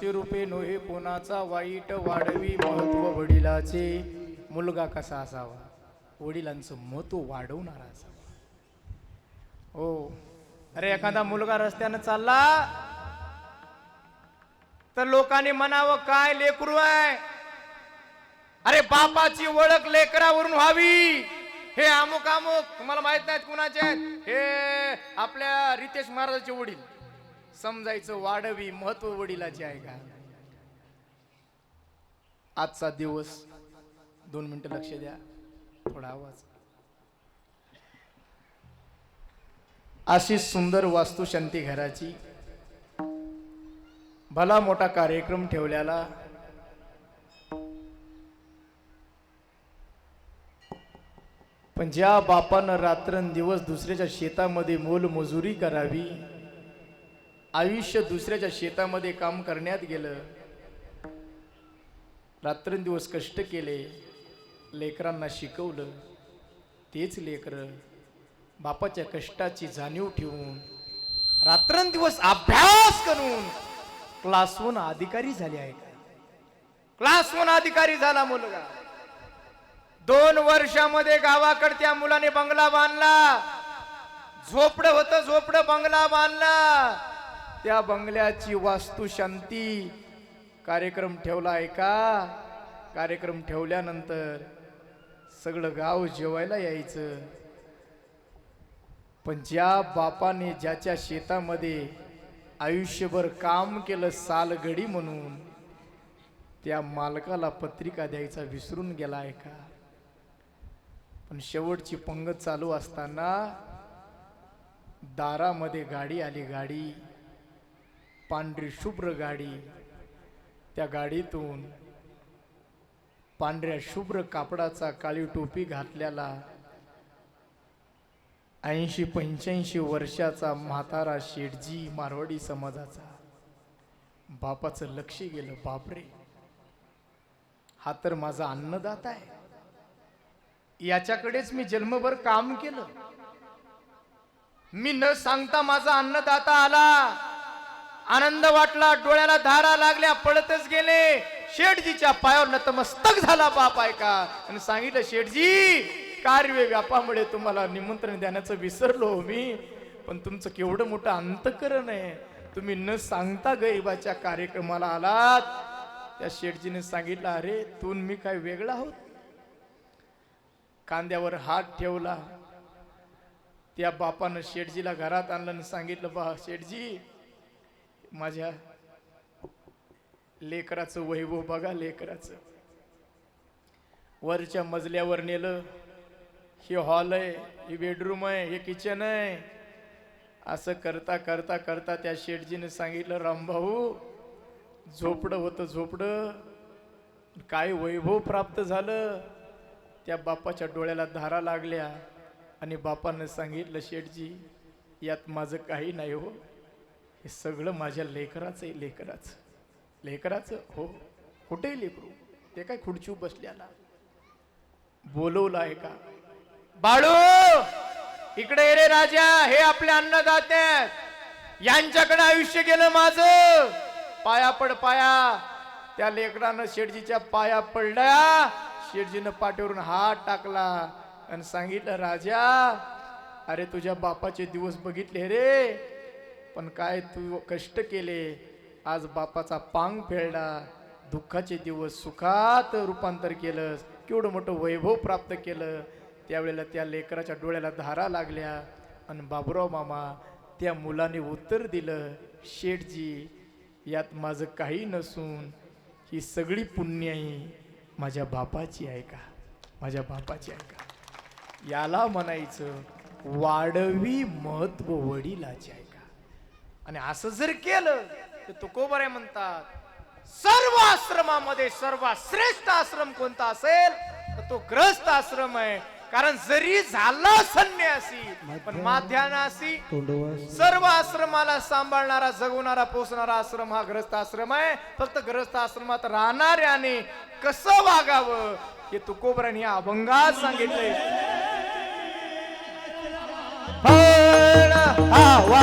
शांती रूपे नोहे कोणाचा वाईट वाढवी महत्त्व वडिलाचे. मुलगा कसा असावा? वडिलांचं महत्त्व वाढवणारा असावा. हो. अरे एखादा मुलगा रस्त्यानं चालला तर लोकांनी म्हणावं काय लेकरू आहे? अरे बापाची ओळख लेकरावरून व्हावी. हे अमुक अमुक तुम्हाला माहीत नाहीत कुणाचे आहेत? हे आपल्या रितेश महाराजांचे वडील. समजायचं वाढवी महत्त्व वडिलाचे आहे का? आजचा दिवस दोन मिनिटं लक्ष द्या. थोडा आवाज. अशी सुंदर वास्तुशांती घराची. भला मोठा कार्यक्रम ठेवल्याला पण ज्या बापानं रात्रंदिवस दुसऱ्याच्या शेतामध्ये मोलमजुरी करावी आयुष्य दुसऱ्याच्या शेतामध्ये काम करण्यात गेलं. रात्रंदिवस कष्ट केले लेकरांना शिकवलं तेच लेकरं बापाच्या कष्टाची जाणीव ठेवून रात्रंदिवस अभ्यास करून क्लास वन अधिकारी झाले आहे क्लास वन अधिकारी झाला मुलगा. दोन वर्षामध्ये गावाकडे त्या मुलाने बंगला बांधला. झोपड होत झोपड बंगला बांधला. त्या बंगल्याची वास्तू शांती कार्यक्रम ठेवला आहे का? कार्यक्रम ठेवल्यानंतर सगळं गाव जेवायला यायचं. पण ज्या बापाने ज्याच्या शेतामध्ये आयुष्यभर काम केलं सालगडी म्हणून त्या मालकाला पत्रिका द्यायचा विसरून गेला आहे का? पण शेवटची पंगत चालू असताना दारामध्ये गाडी आली गाडी पांढरी शुभ्र गाडी त्या गाडीतून पांढऱ्या शुभ्र कापडाचा काळी टोपी घातलेला ऐंशी पंच्याऐंशी वर्षाचा म्हातारा शेठजी मारवाडी समाजाचा बापाचं लक्ष गेलं. बापरे. हा तर माझा अन्नदाता आहे. याच्याकडेच मी जन्मभर काम केलं. मी न सांगता माझा अन्नदाता आला. आनंद वाटला डोळ्याला धारा लागल्या पळतच गेले. शेठजीच्या पायावर नतमस्तक झाला बाप आहे का आणि सांगितलं शेठजी कार्य व्यापामुळे तुम्हाला निमंत्रण देण्याचं विसरलो मी. पण तुमचं केवढं मोठं अंतकरण आहे. तुम्ही न सांगता गरिबाच्या कार्यक्रमाला आलात. त्या शेठजीने सांगितलं अरे तू मी काय वेगळा आहोत? कांद्यावर हात ठेवला. त्या बापानं शेठजीला घरात आणलं आणि सांगितलं बा शेठजी माझ्या लेकराचं वैभव हो बघा लेकराचं. वरच्या मजल्यावर नेलं हे हॉल आहे हे बेडरूम आहे हे किचन आहे. असं करता करता करता त्या शेठजीने सांगितलं रामभाऊ झोपडं होतं झोपडं. काय वैभव प्राप्त झालं? त्या बापाच्या डोळ्याला धारा लागल्या आणि बापानं सांगितलं शेठजी यात माझं काही नाही हो. हे सगळं माझ्या लेकराचं आहे लेकराचं. लेकराचं हो. कुठेही लेकरू? ते काय खुडचू बसल्याला बोलवलं आहे का? बाळू! इकडे रे राजा. हे आपले अन्नदाते यांच्याकडे आयुष्य गेलं माझं. पाया पड पाया. त्या लेकरानं शेठजीच्या पाया पडल्या. शेठजीनं पाठीवरून हात टाकला आणि सांगितलं राजा अरे तुझ्या बापाचे दिवस बघितले रे. पण काय तू कष्ट केले आज बापाचा पांग फेळला दुःखाचे दिवस सुखात रूपांतर केलंस केवढं मोठं वैभव प्राप्त केलं त्यावेळेला त्या लेकराच्या डोळ्याला धारा लागल्या. आणि बाबुराव मामा त्या मुलाने उत्तर दिलं शेठजी यात माझं काही नसून ही सगळी पुण्याई माझ्या बापाची आहे का? माझ्या बापाची आहे का? याला म्हणायचं वाढवी महत्त्व वडिलाचे आहे. आणि असं जर केलं तर तुकोबरे म्हणतात सर्व आश्रमामध्ये सर्वात श्रेष्ठ आश्रम कोणता असेल तर तो ग्रस्त आश्रम आहे. कारण जरी झाला संन्यासी पण माध्यानासी सर्व आश्रमाला सांभाळणारा जगवणारा पोसणारा आश्रम हा ग्रस्त आश्रम आहे. फक्त ग्रस्त आश्रमात राहणाऱ्याने कसं वागावं हे तुकोबराने या अभंगात सांगितलंय. हा वा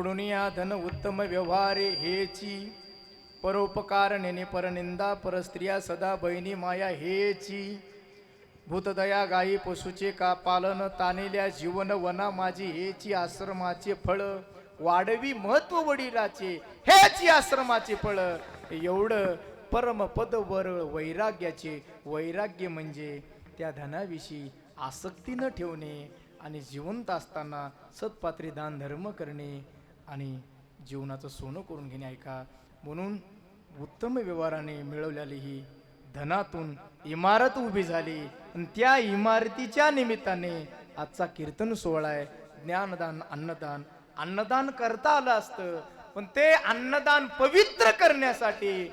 जोडून या धन उत्तम व्यवहारे हेची. परोपकार नेने परनिंदा परस्त्रिया सदा बहिणी माया हेची. भूतदया गायी पशुचे का पालन तानेल्या जीवन वना माझी हेची आश्रमाचे फळ. वाढवी महत्त्व वडिलाचे हेची आश्रमाचे फळ. एवढं परमपद वर वैराग्याचे वैराग्य म्हणजे त्या धनाविषयी आसक्ती न ठेवणे आणि जिवंत असताना सत्पात्री दान धर्म करणे. आणि जीवनाचं सोनं करून घेणे ऐका. म्हणून उत्तम व्यवहाराने मिळवलेली ही धनातून इमारत उभी झाली. आणि त्या इमारतीच्या निमित्ताने आजचा कीर्तन सोहळा आहे. ज्ञानदान अन्नदान. अन्नदान करता आलं असतं. पण ते अन्नदान पवित्र करण्यासाठी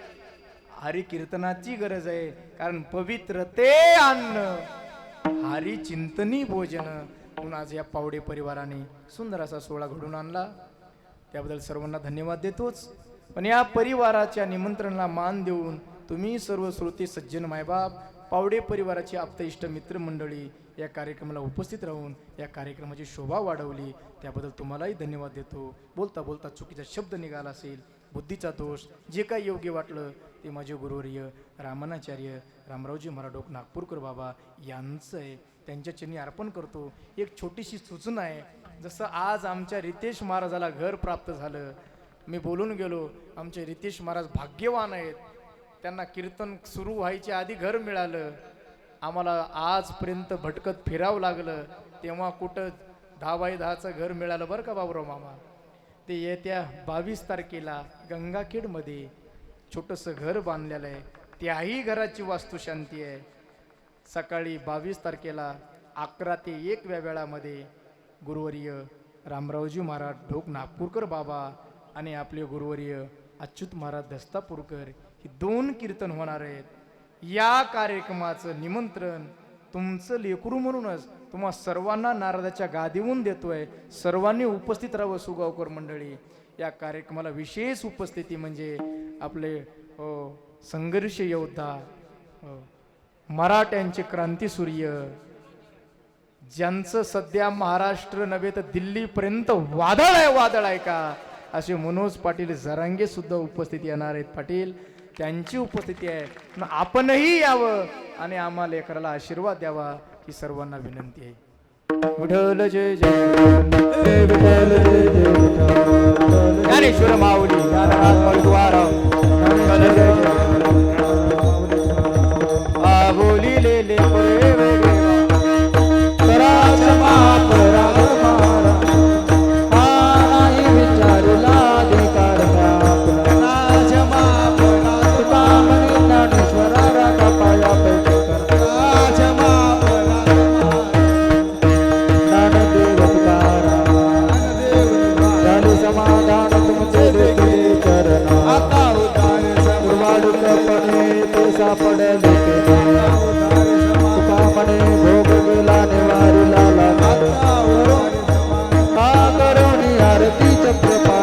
हरी कीर्तनाची गरज आहे. कारण पवित्र ते अन्न. हरी चिंतनी भोजन. म्हणून आज या पावडे परिवाराने सुंदर असा सोहळा घडून आणला. त्याबद्दल सर्वांना धन्यवाद देतोच. पण या परिवाराच्या निमंत्रणाला मान देऊन तुम्ही सर्व श्रोते सज्जन मायबाप पावडे परिवाराची आप्त इष्ट मित्र मंडळी या कार्यक्रमाला उपस्थित राहून या कार्यक्रमाची शोभा वाढवली. त्याबद्दल तुम्हालाही धन्यवाद देतो. बोलता बोलता चुकीचा शब्द निघाला असेल बुद्धीचा दोष जे काही योग्य वाटलं ते माझे गुरुवर्य रामानाचार्य रामरावजी मराडोक नागपूरकर बाबा यांचं आहे. त्यांच्या चरणी अर्पण करतो. एक छोटीशी सूचना आहे. जसं आज आमच्या रितेश महाराजाला घर प्राप्त झालं मी बोलून गेलो आमचे रितेश महाराज भाग्यवान आहेत. त्यांना कीर्तन सुरू व्हायच्या आधी घर मिळालं. आम्हाला आजपर्यंत भटकत फिरावं लागलं. तेव्हा कुठं दहा बाय दहाचं घर मिळालं बरं का बाबूराव मामा? ते येत्या बावीस तारखेला गंगाखेडमध्ये छोटंसं घर बांधलेलं आहे. त्याही घराची वास्तुशांती आहे. सकाळी बावीस तारखेला अकरा ते एक व्या वेळामध्ये गुरुवर्य रामरावजी महाराज ढोक नागपूरकर बाबा आणि आपले गुरुवर्य अच्युत महाराज दस्तापूरकर ही दोन कीर्तन होणार आहेत. या कार्यक्रमाचं निमंत्रण तुमचं लेकरू म्हणूनच तुम्हा सर्वांना नारदाच्या गादीवून देतोय. सर्वांनी उपस्थित राहावं सुगावकर मंडळी. या कार्यक्रमाला विशेष उपस्थिती म्हणजे आपले हो, संघर्ष योद्धा हो, मराठ्यांचे क्रांतीसूर्य ज्यांचं सध्या महाराष्ट्र नव्हे तर दिल्लीपर्यंत वादळ आहे वादळ आहे का? असे मनोज पाटील जरांगे सुद्धा उपस्थित येणार आहेत. पाटील त्यांची उपस्थिती आहे. आपणही यावं आणि आम्हाला लेकराला आशीर्वाद द्यावा ही सर्वांना विनंती आहे. विठ्ठल जय जय. ચક્ર